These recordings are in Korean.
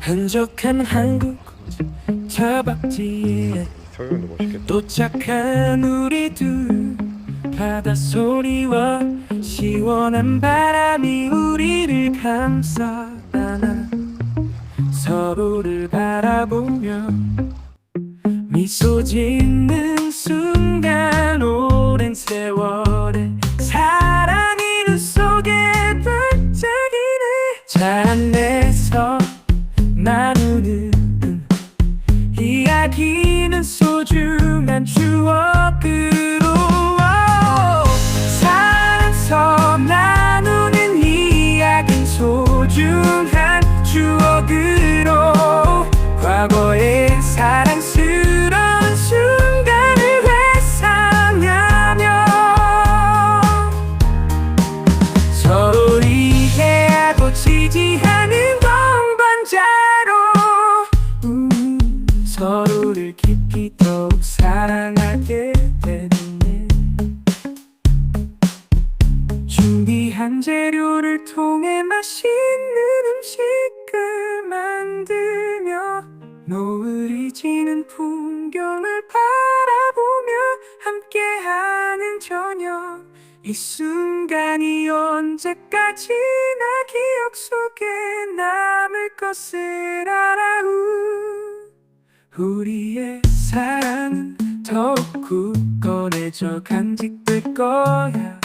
한적한 한국 차박지에 멋있겠다. 도착한 우리 둘 바닷소리와 시원한 바람이 우리를 감싸 안아 서로를 바라보며 미소 짓는 순간 이야기는 소중한 추억으로. 살아서 나누는 이야기는 소중한 준비한 재료를 통해 맛있는 음식을 만들며 노을이 지는 풍경을 바라보며 함께하는 저녁. 이 순간이 언제까지나 기억 속에 남을 것을 알아 우 우리의 사랑은 더욱 굳건해져 간직될 거야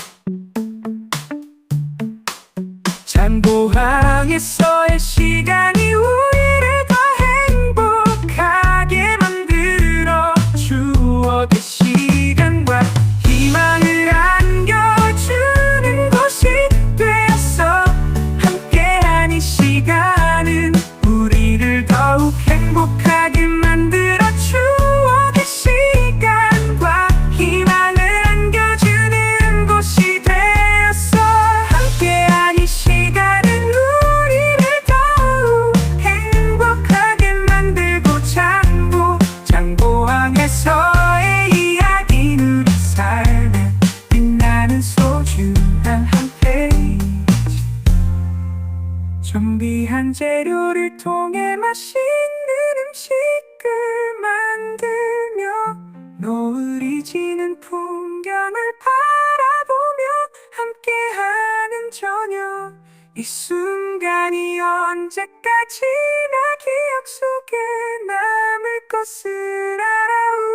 장보항에서의 시간 준비한 재료를 통해 맛있는 음식을 만들며 노을이 지는 풍경을 바라보며 함께하는 저녁. 이 순간이 언제까지나 기억 속에 남을 것을 알아 우